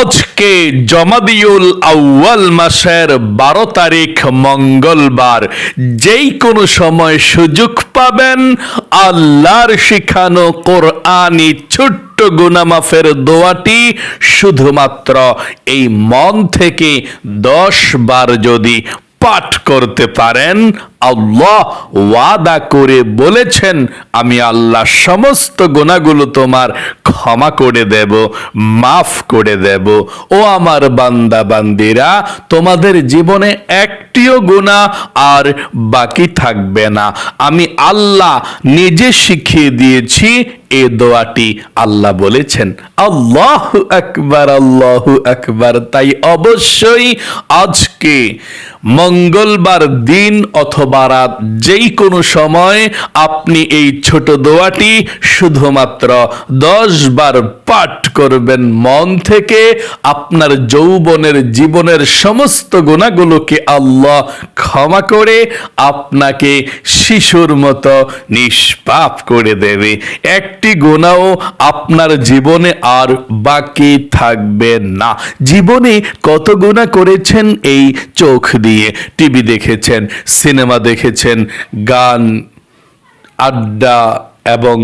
আজকে জমাদিউল আউয়াল মাসের বারো তারিখ মঙ্গলবার, যেই কোনো সময় সুযোগ পাবেন আল্লাহর শিখানো কোরআনি ছোট্ট গুনামাফের দোয়াটি শুধুমাত্র এই মন থেকে দশ বার যদি পাঠ করতে পারেন আল্লাহ ওয়াদা করে বলেছেন, আমি আল্লাহ সমস্ত গোনাগুলো তোমার ক্ষমা করে দেব, মাফ করে দেব। ও আমার বান্দা বান্দিরা, তোমাদের জীবনে একটিও গুণা আর বাকি থাকবে না। আমি আল্লাহ নিজে শিখিয়ে দিয়েছি, এ দোয়াটি আল্লাহ বলেছেন। আল্লাহ আকবার আল্লাহ আকবার। তাই অবশ্যই আজকে মঙ্গলবার দিন অথবা রাত যেই কোনো সময় আপনি এই ছোট দোয়াটি শুধুমাত্র দশ বার পাঠ করবেন। মন থেকে আপনার যৌবনের জীবনের সমস্ত গুণাগুলোকে আল্লাহ ক্ষমা করে আপনাকে শিশুর মতো নিষ্পাপ করে দেবে। একটি গোনাও আপনার জীবনে আর বাকি থাকবে না। জীবনে কত গোনা করেছেন এই চোখ দিয়ে? টিভি দেখেছেন, সিনেমা দেখেছেন গান, আড্ডা এবং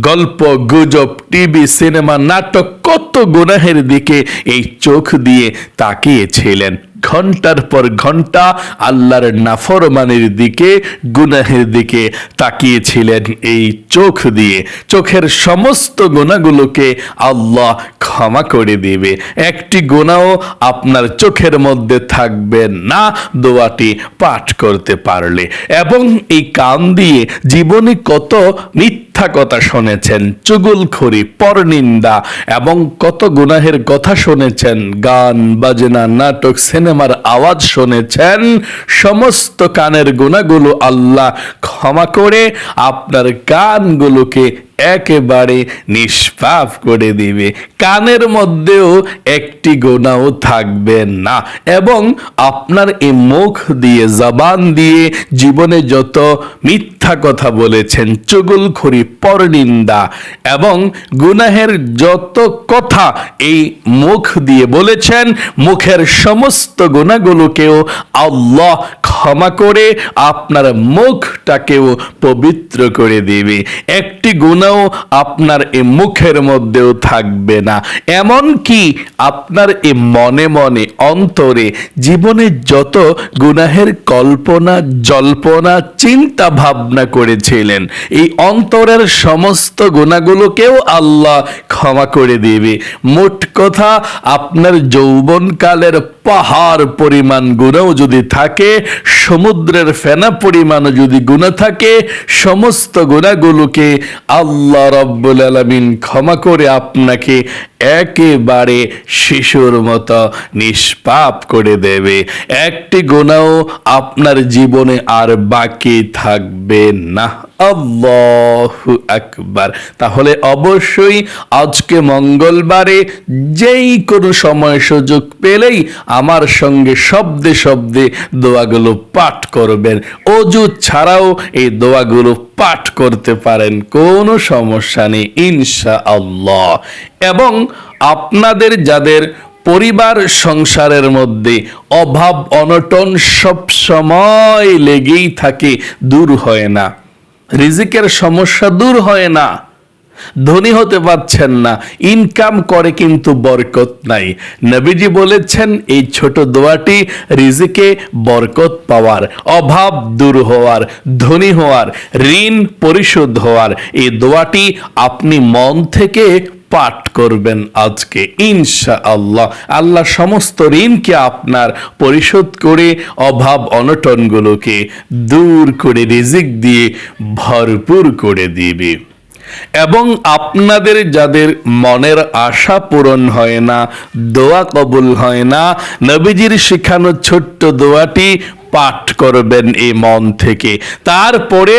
গল্প, গুজব, টিভি, সিনেমা, নাটক কত গুনাহের দিকে এই চোখ দিয়ে তাকিয়েছিলেন। ঘণ্টার পর ঘণ্টা আল্লাহর নাফরমানের দিকে, গুনাহের দিকে তাকিয়েছিলেন এই চোখ দিয়ে। চোখের সমস্ত গুণাগুলোকে আল্লাহ ক্ষমা করে দিবে। একটি গুণাও আপনার চোখের মধ্যে থাকবে না, দোয়াটি পাঠ করতে পারলে। এবং এই কান দিয়ে জীবনে কত মিথ্যা কথা শুনেছেন, চুগুলখড়ি, পরনিন্দা এবং কত গুনাহের কথা শুনেছেন, গান, বাজনা, নাটক, সিনেমার আওয়াজ শুনেছেন, সমস্ত কানের গুণাগুলো আল্লাহ ক্ষমা করে আপনার কানগুলোকে একেবারে নিষ্পাপ করে দিবে। কানের মধ্যেও একটি গোনাও থাকবে না। এবং আপনার এই মুখ দিয়ে, জবান দিয়ে জীবনে যত মিথ্যা কথা বলেছেন চুগুলখড়ি পরনিন্দা এবং গুনাহের যত কথা এই মুখ দিয়ে বলেছেন, মুখের সমস্ত গুণাগুলোকেও আল্লাহ ক্ষমা করে আপনার মুখটাকেও পবিত্র করে দেবে। একটি গুণাও আপনার এই মুখের মধ্যেও থাকবে না। এমন কি আপনার এই মনে মনে, অন্তরে জীবনে যত গুনাহের কল্পনা, জল্পনা, চিন্তা ভাবনা করেছিলেন, এই অন্তরের সমস্ত গুণাগুলোকেও আল্লাহ ক্ষমা করে দেবে। মোট কথা, আপনার যৌবনকালের পাহাড় পরিমাণ গুণাও যদি থাকে, সমুদ্রের ফেনা পরিমাণও যদি গুণা থাকে, সমস্ত গুণাগুলোকে আল্লাহ রব্বুল আলমিন ক্ষমা করে আপনাকে একেবারে শিশুর মতো নিষ্পাপ করে দেবে। একটি গোনাও আপনার জীবনে আর বাকি থাকবে না। আল্লাহু আকবার। তাহলে অবশ্যই আজকে মঙ্গলবারে যেই কোনো সময় সুযোগ পেলেই আমার সঙ্গে শব্দে শব্দে দোয়াগুলো পাঠ করবেন। অজু ছাড়াও এই দোয়াগুলো পাঠ করতে পারেন, কোনো সমস্যা নেই ইনশা আল্লাহ এবং আপনাদের যাদের পরিবার সংসারের মধ্যে অভাব অনটন সব সময় লেগেই থাকে, দূর হয় না। রিজিকের সমস্যা দূর হয় না। ধনী হতে পারছেন না। ইনকাম করে কিন্তু বরকত নাই। নবীজি বলেছেন, এই ছোট দোয়াটি রিজিকে বরকত পাওয়ার, অভাব দূর হওয়ার, ধনী হওয়ার, ঋণ পরিশোধ হওয়ার। এই দোয়াটি আপনি মন থেকে পাঠ করবেন আজকে ইনশা আল্লাহ আল্লাহ সমস্ত ঋণকে আপনার পরিশোধ করে, অভাব অনটনগুলোকে দূর করে, রিজিক দিয়ে ভরপুর করে দিবে। এবং আপনাদের যাদের মনের আশা পূরণ হয় না, দোয়া কবুল হয় না, নবীজির শেখানো ছোট্ট দোয়াটি পাঠ করবেন এই মন থেকে। তারপরে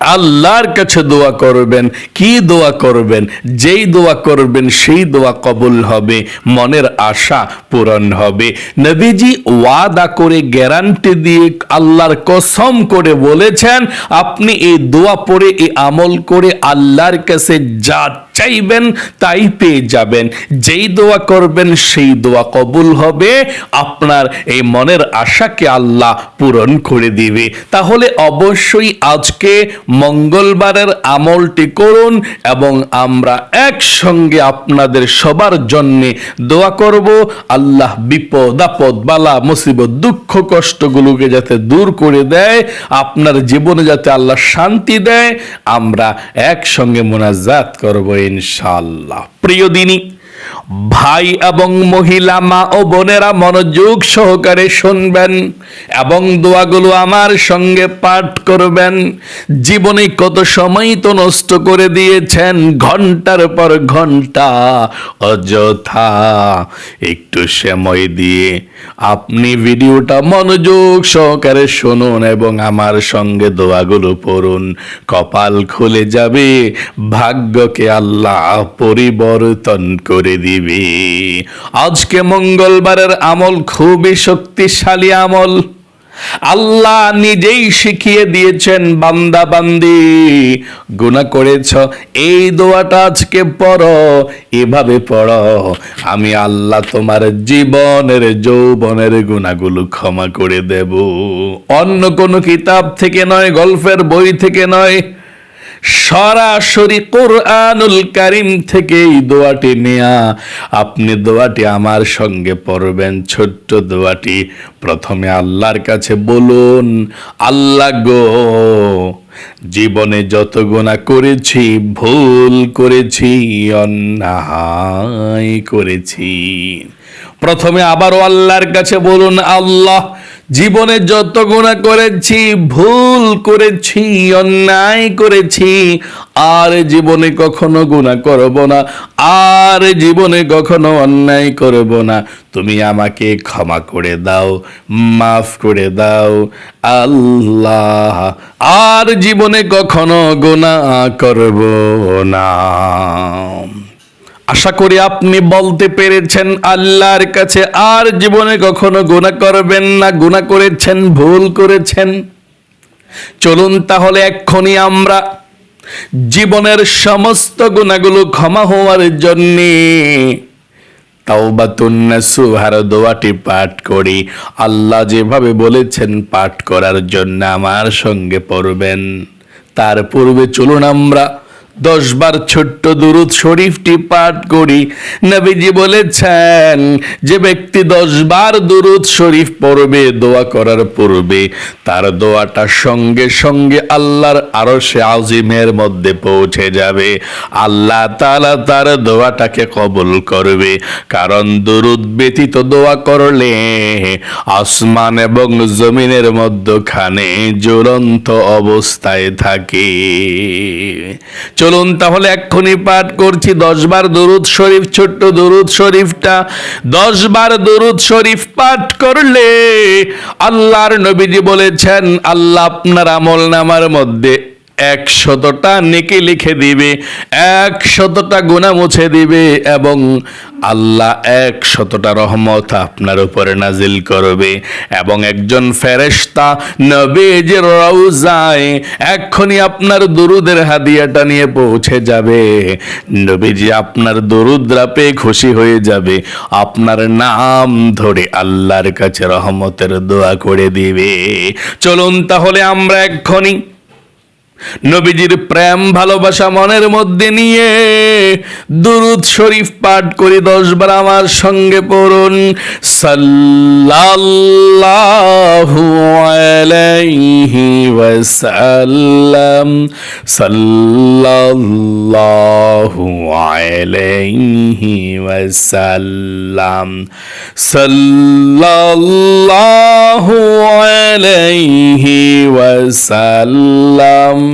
আল্লাহর কাছে দোয়া করবেন, কি দোয়া করবেন? যেই দোয়া করবেন, সেই দোয়া কবুল হবে, মনের আশা পূরণ হবে। নবীজি ওয়াদা করে গ্যারান্টি দিয়ে আল্লাহর কসম করে বলেছেন, আপনি এই দোয়া পড়ে, এই আমল করে আল্লাহর কাছে যা চাইবেন, তাই পেয়ে যাবেন। যেই দোয়া করবেন, সেই দোয়া কবুল হবে। আপনার এই মনের আশাকে আল্লাহ পূরণ করে দিবে। তাহলে অবশ্যই আজকে মঙ্গলবারের আমলটি করুন এবং আমরা একসঙ্গে আপনাদের সবার জন্যে দোয়া করব। আল্লাহ বিপদ, আপদ, বালা, মুসিবত, দুঃখ, কষ্টগুলোকে যাতে দূর করে দেয়। আপনার জীবনে যাতে আল্লাহ শান্তি দেয়। আমরা একসঙ্গে মোনাজাত করব। ইনশাআল্লাহ। প্রিয় দিনী ভাই এবং মহিলা, মা ও বোনেরা মনোযোগ সহকারে শুনবেন এবং দোয়াগুলো আমার সঙ্গে পাঠ করবেন। জীবনে কত সময় তো নষ্ট করে দিয়েছেন, ঘণ্টার পর ঘণ্টা, অযথা। একটু সময় দিয়ে আপনি ভিডিওটা মনোযোগ সহকারে শুনুন এবং আমার সঙ্গে দোয়াগুলো পড়ুন। কপাল খুলে যাবে, ভাগ্যকে আল্লাহ পরিবর্তন করে দিবে। আজকে মঙ্গলবারের আমল খুবই শক্তিশালী আমল। আল্লাহ নিজেই শিখিয়ে দিয়েছেন, বান্দা বান্দি গুণা করেছ, এই দোয়াটা আজকে পড়ো, এভাবে পড়ো। আমি আল্লাহ তোমার জীবনের, যৌবনের গুণাগুলো ক্ষমা করে দেব। অন্য কোনো কিতাব থেকে নয়, গল্পের বই থেকে নয় সরাসরি কোরআনুল কারিম থেকে এই দোয়াটি নেয়া। আপনি দোয়াটি আমার সঙ্গে পড়বেন, ছোট্ট দোয়াটি। প্রথমে আল্লাহর কাছে বলুন, আল্লাহ গো, জীবনে যত গোনা করেছি, ভুল করেছি, অন্যায় করেছি। প্রথমে আবারও আল্লাহর কাছে বলুন, আল্লাহ জীবনে যত গুণা করেছি, ভুল করেছি, অন্যায় করেছি, আর জীবনে কখনো গুণা করব না, আর জীবনে কখনো অন্যায় করব না। তুমি আমাকে ক্ষমা করে দাও, মাফ করে দাও, আল্লাহ। আর জীবনে কখনো গুণা করব না। আশা করি আপনি বলতে পেরেছেন আল্লাহর কাছে, আর জীবনে কখনো গুণা করবেন না গুণা করেছেন, ভুল করেছেন। চলুন তাহলে এক্ষুনি আমরা জীবনের সমস্ত গুণাগুলো ক্ষমা হওয়ার জন্যে তাওবাতুন্নাসুহার দোয়াটি পাঠ করি। আল্লাহ যেভাবে বলেছেন পাঠ করার জন্য আমার সঙ্গে পড়বেন। তার পূর্বে চলুন আমরা দশ বার ছোট্ট দুরুদ শরীফটি পাঠ করি। নবীজি বলেছেন, যে ব্যক্তি দশ বার দুরুদ শরীফ পড়বে, দোয়া করার পূর্বে তার দোয়াটা সঙ্গে সঙ্গে আল্লাহর আরশে আজিমের মধ্যে পৌঁছে যাবে। আল্লাহ তাআলা তার দোয়াটাকে কবুল করবে। কারণ দুরুদ ব্যতীত দোয়া করলে আসমান এবং জমিনের মধ্যখানে জ্বলন্ত অবস্থায় থাকে। চলুন তাহলে এক্ষুনি পাঠ করছি। দশবার দরুদ শরীফ, ছোট্ট দরুদ শরীফটা। দশবার দরুদ শরীফ পাঠ করলে আল্লাহর নবীজি বলেছেন, আল্লাহ আপনার আমল নামার মধ্যে একশতটা নেকি লিখে দিবে একশতটা গুণা মুছে দিবে এবং আল্লাহ একশতটা রহমত আপনার উপরে নাজিল করবে এবং একজন ফেরেশতা নবীজির রওজায় এক্ষুনি আপনার দুরুদের হাদিয়াটা নিয়ে পৌঁছে যাবে। নবীজি আপনার দরুদরা পেয়ে খুশি হয়ে যাবে। আপনার নাম ধরে আল্লাহর কাছে রহমতের দোয়া করে দিবে। চলুন তাহলে আমরা এক্ষুনি নবীজির প্রেম, ভালোবাসা মনের মধ্যে নিয়ে দুরুদ শরীফ পাঠ করি দশবার আমার সঙ্গে পড়ুন। সাল্লাল্লাহু আলাইহি ওয়াসাল্লাম। সাল্লাল্লাহু আলাইহি ওয়াসাল্লাম। আলাইহি ওয়াসাল্লাম।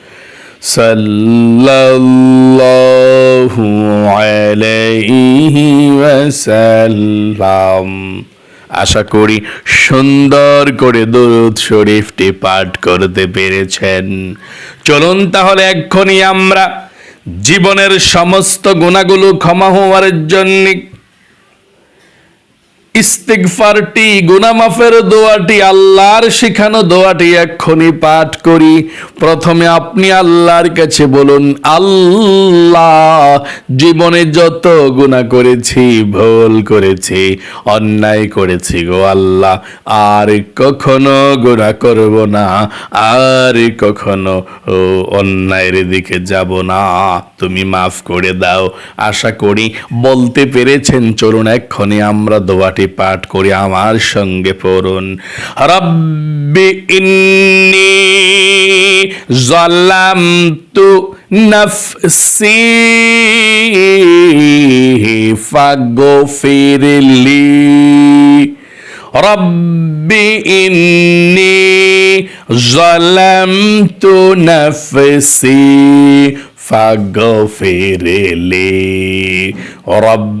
ওয়াসাল্লাম সাল্লাল্লাহু আলাইহি ওয়াসাল্লাম। আশা করি সুন্দর করে দরুদ শরীফটি পাঠ করতে পেরেছেন। চলুন তাহলে এক্ষুনি আমরা জীবনের সমস্ত গুণাগুলো ক্ষমা হওয়ার জন্য ইস্তিগফারটি, গুনামাফের দোয়াটি, আল্লাহর শেখানো দোয়াটি এক্ষুনি পাঠ করি। প্রথমে আপনি আল্লাহর কাছে বলুন, আল্লাহ, জীবনে যত গুনাহ করেছি, ভুল করেছি, অন্যায় করেছি গো আল্লাহ, আর কখনো গুনাহ করব না, আর কখনো, ও, অন্যায়ের দিকে যাব না। তুমি মাফ করে দাও। আশা করি বলতে পেরেছেন। চলুন এক্ষণে আমরা দোয়াটি আয়াতটি পাঠ করে আমার সঙ্গে পড়ুন। রব্বি ইন্নি জলামতু নফসি ফাগফিরলি রব্বি ইন্নি জলামতু নফসি ফাগফিরলি রব্বি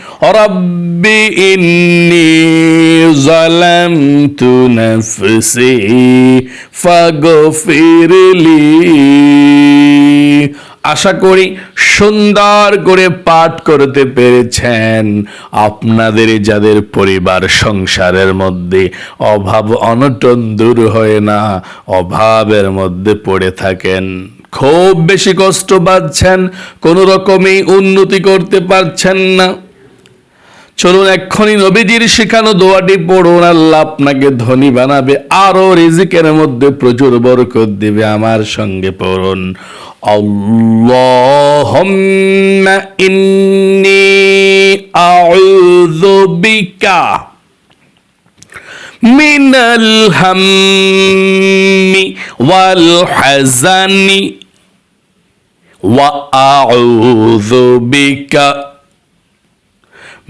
رب إني ظلمت نفسي فاغفر لي আশা করি সুন্দর করে পাঠ করতে পেরেছেন আপনাদের যাদের পরিবার সংসারের মধ্যে অভাব অনটন দূর হয় না অভাবের মধ্যে পড়ে থাকেন খুব বেশি কষ্ট পাচ্ছেন কোনো রকমেই উন্নতি করতে পারছেন না চলুন এক্ষুনি নবীজির শেখানো দোয়াটি পড়ুন, আল্লাহ আপনাকে ধনী বানাবে আরও রিজিকের মধ্যে প্রচুর বরকত দিবে আমার সঙ্গে পড়ুন। বিকা মিনাল হাম্মি ওয়াল হাজানি ওয়া আউযু বিকা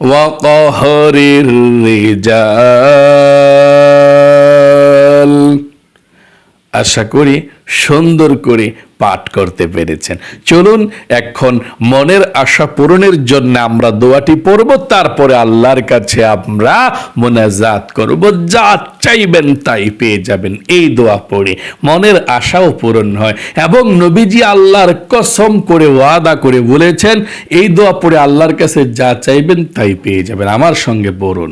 وقهر الرجال আশা করি সুন্দর করে পাঠ করতে পেরেছেন। চলুন এখন মনের আশা পূরণের জন্য আমরা দোয়াটি পড়ব, তারপরে আল্লাহর কাছে আমরা মোনাজাত করব। যা চাইবেন তাই পেয়ে যাবেন, এই দোয়া পড়ে। মনের আশাও পূরণ হয় এবং নবীজি আল্লাহর কসম করে ওয়াদা করে বলেছেন, এই দোয়া পড়ে আল্লাহর কাছে যা চাইবেন তাই পেয়ে যাবেন। আমার সঙ্গে পড়ুন।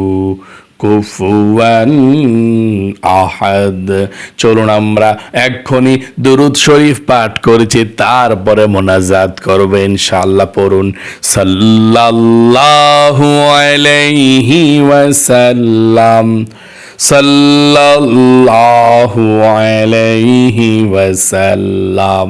কুফুয়ান আহাদ। চলুন আমরা এক্ষুনি দুরুদ শরীফ পাঠ করেছি, তারপরে মোনাজাত করবে ইনশাআল্লাহ পড়ুন। সাল্লাল্লাহু আলাইহি ওয়াসাল্লাম। সাল্লাল্লাহু আলাইহি ওয়াসাল্লাম।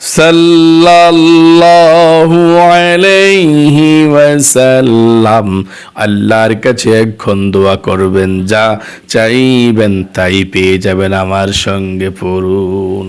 সাল্লাল্লাহু আলাইহি ওয়াসাল্লাম, আল্লাহর কাছে এখন দোয়া করবেন, যা চাইবেন তাই পেয়ে যাবেন আমার সঙ্গে পড়ুন।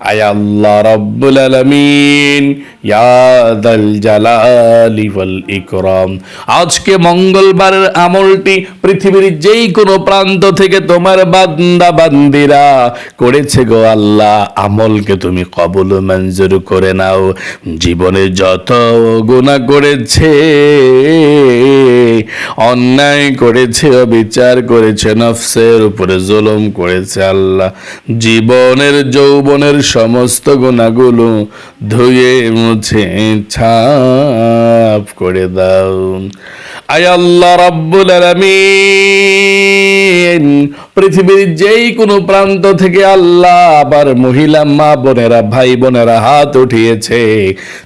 আল্লাহ আজকে মঙ্গলবারের আমলটি পৃথিবীর যেই কোনো প্রান্ত থেকে তোমার বান্দা বান্দিরা করেছে গো আল্লাহ। আমলকে তুমি কবুল মঞ্জুর করে নাও। জীবনে যত গুণা করেছে, অন্যায় করেছে, অবিচার করেছে, নফসের উপরে জুলুম করেছে আল্লাহ। জীবনের যৌবনের সমস্ত গোনাগুলো ধুয়ে মুছে ছাপ করে দাও। আয় আল্লাহ রাব্বুল আলামিন। পৃথিবীর যেই কোনো প্রান্ত থেকে আল্লাহ আবার মহিলা মা বোনেরা, ভাই বোনেরা হাত উঠিয়েছে।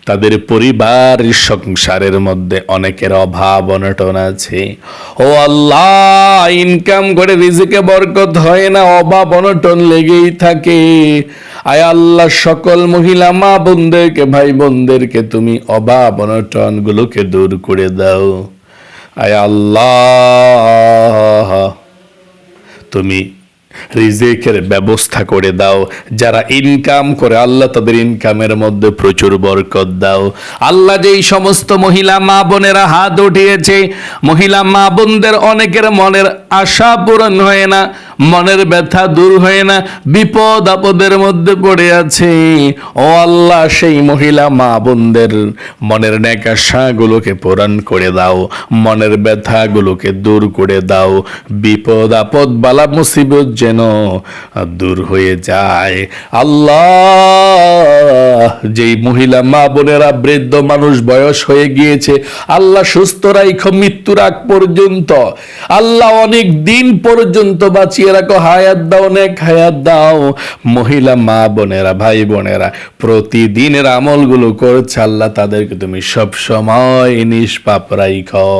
তাদের পরিবার সংসারের মধ্যে অনেকের অভাব, অনটন আছে। ও আল্লাহ ইনকাম করে রিজিকে বরকত হয় না, অভাব, অনটন লেগেই থাকে। আয় আল্লাহ, সকল মহিলা মা বোনদেরকে, ভাই বোনদেরকে তুমি অভাব অনটন গুলোকে দূর করে দাও। আয় আল্লাহ তুমি রিজেকের ব্যবস্থা করে দাও। যারা ইনকাম করে, আল্লাহ তাদের ইনকামের মধ্যে প্রচুর বরকত দাও। আল্লাহ যেই সমস্ত মহিলা, মা বোনেরা হাত উঠিয়েছে, মহিলা, মা বোনদের অনেকের মনের আশা পূরণ হয় না, মনের ব্যথা দূর হয় না, বিপদ আপদের মধ্যে পড়ে আছে। ও আল্লাহ, সেই মহিলা, মা বোনদের মনের নেকাশাগুলোকে পূরণ করে দাও, মনের ব্যথাগুলোকে দূর করে দাও। বিপদ আপদ, বালা মুসিবত যেন দূর হয়ে যায়। আল্লাহ, যেই মহিলা, মা বোনেরা, বৃদ্ধ মানুষ বয়স হয়ে গিয়েছে, আল্লাহ সুস্থ রাইখো মৃত্যুর আগ পর্যন্ত। আল্লাহ অনেক দিন পর্যন্ত বাঁচিয়ে রাখো, হায়াত দাও অনেক হায়াত দাও। মহিলা, মা বোনেরা, ভাই বোনেরা, প্রতিদিনের আমলগুলো করছে আল্লাহ, তাদেরকে তুমি সব সময় নিষ্পাপ রাইখো।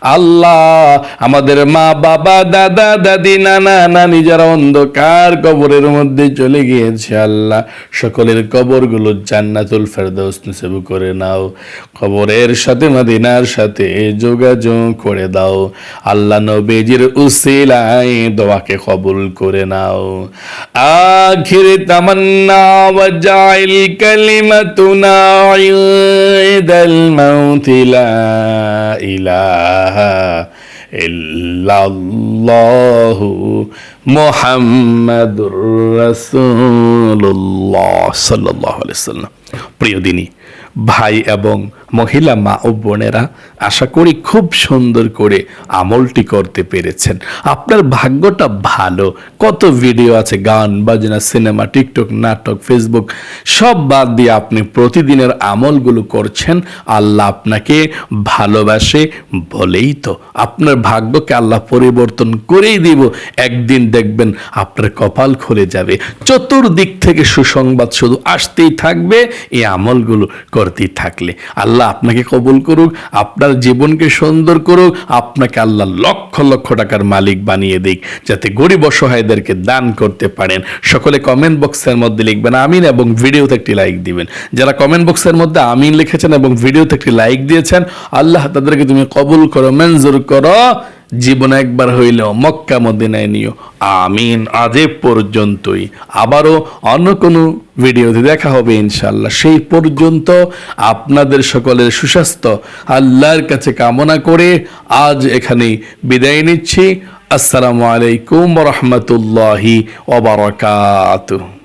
আল্লাহ, আমাদের মা, বাবা, দাদা, দাদি, নানা, নানি যারা অন্ধকার কবরের মধ্যে চলে গিয়েছে, আল্লাহ, সকলের কবরগুলো জান্নাতুল ফেরদৌস নসিব করে নাও। কবরের সাথে, মদিনার সাথে যোগাযোগ করে দাও। আল্লাহ নবীজির উসিলায় দোয়াকে কবুল করে নাও। আখির তামান্না ওয়াজাইল কালিমাতুনা ইদাল মাউতি লা ইলাহা ইল্লাল্লাহু মুহাম্মাদুর রাসূলুল্লাহ সাল্লাল্লাহু আলাইহি সাল্লাম প্রিয় দিনী ভাই এবং মহিলা মা ও বোনেরা আশা করি খুব সুন্দর করে আমলটি করতে পেরেছেন। আপনার ভাগ্যটা ভালো। কত ভিডিও আছে, গান, বাজনা সিনেমা টিকটক নাটক ফেসবুক সব বাদ দিয়ে আপনি প্রতিদিনের আমলগুলো করছেন। আল্লাহ আপনাকে ভালোবাসে বলেই তো। আপনার ভাগ্যকে আল্লাহ পরিবর্তন করেই দিব। একদিন দেখবেন আপনার কপাল খুলে যাবে। চতুর্দিক থেকে সুসংবাদ শুধু আসতেই থাকবে, এই আমলগুলো করতেই থাকলে। আল্লাহ আপনাকে কবুল করুক, আপনার জীবনকে সুন্দর করুক, আপনাকে আল্লাহ লক্ষ লক্ষ টাকার মালিক বানিয়ে দিক, যাতে গরিব অসহায়দেরকে দান করতে পারেন। সকলে কমেন্ট বক্সের মধ্যে লিখবেন আমিন এবং ভিডিওতে একটি লাইক দিবেন। যারা কমেন্ট বক্সের মধ্যে আমিন লিখেছেন এবং ভিডিওতে একটি লাইক দিয়েছেন, আল্লাহ তাদেরকে তুমি কবুল করো মেনজুর করো। জীবনে একবার হইলেও মক্কা মদিনায় নিও। আমিন। আজ পর্যন্তই। আবারও অন্য কোনো ভিডিওতে দেখা হবে ইনশাল্লাহ সেই পর্যন্ত আপনাদের সকলের সুস্বাস্থ্য, আল্লাহর কাছে কামনা করে আজ এখানে বিদায় নিচ্ছি। আসসালামু আলাইকুম রহমতুল্লাহি ওবরাকাতুহ